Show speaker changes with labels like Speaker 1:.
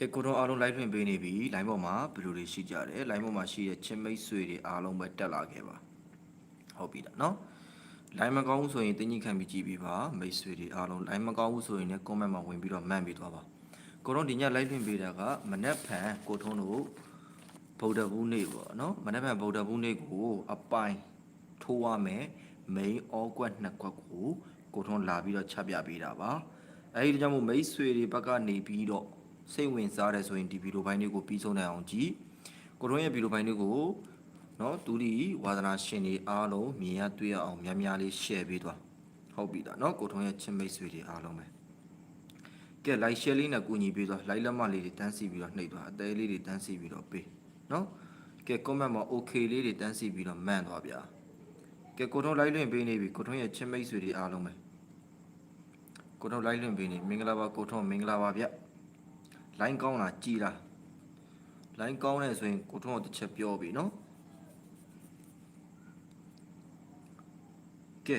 Speaker 1: ကဲကိုတော့အားလုံး live ထွင်ပေးနေပြီ line ပေါ်မှာဘယ်လိုတွေရှိကြတယ် line ပေါ်မှာရှိတဲ့ချင်းမိတ်ဆွေတွေအားလုံးပဲတက်လာခဲ့ပါဟုတ်ပြီလားเนาะ line မကောင်းဘူးဆိုရင်တင်းကြီးခံပြီးကြည့်ပြီးပါမိတ်ဆွေတွေအားလုံး line မကောင်းဘူးဆိုရင်လည်း comment မှာဝင်ပြီးတော့မှန်ပြီးသွားပါကိုတော့ဒီည live ထွင်ပေးတာကမနက်ဖြန်ကိုထုံးတို့ဗုဒ္ဓဘူးနေ့ပေါ့เนาะမနက်ဖြန်ဗုဒ္ဓဘူးနေ့ကိုအပိုင်ထိုးရမယ် main ဩကွက်နှစ်ကွက်ကိုကိုထုံးလာပြီးတော့ချပြပေးတာပါအဲဒီကြောင့်မို့မိတ်ဆွေတွေဘက်ကနေပြီးတော့ စိတ်ဝင်စားတယ်ဆိုရင်ဒီဗီဒီယိုပိုင်းလေးကိုပြီးဆုံးနိုင်အောင်ကြည့်ကိုရုံးရဲ့ဗီဒီယိုပိုင်းလေးကိုနော်သူဒီဝါသနာရှင်တွေအားလုံးမြင်ရတွေ့ရအောင်များများလေး share ပေးသွားဟုတ်ပြီလားနော်ကိုထုံးရဲ့ချင်းမိတ်ဆွေတွေအားလုံးပဲကဲ like share လေးနဲ့ကူညီပေးသွား like လက်မလေးတွေတန်းစီပြီးတော့နှိပ်သွားအသေးလေးတွေတန်းစီပြီးတော့ပေးနော်ကဲ comment မှာ okay လေးတွေတန်းစီပြီးတော့မှန်သွားဗျာကဲကိုထုံး like လွင့်ပေးနေပြီကိုထုံးရဲ့ချင်းမိတ်ဆွေတွေအားလုံးပဲကိုထုံး like လွင့်ပေးနေမင်္ဂလာပါကိုထုံးမင်္ဂလာပါဗျာ လိုင်းကောင်းလားကြည်လားလိုင်းကောင်းနေဆိုရင်ကိုထုံးကိုတစ်ချက်ပြောပြီနော်ကဲ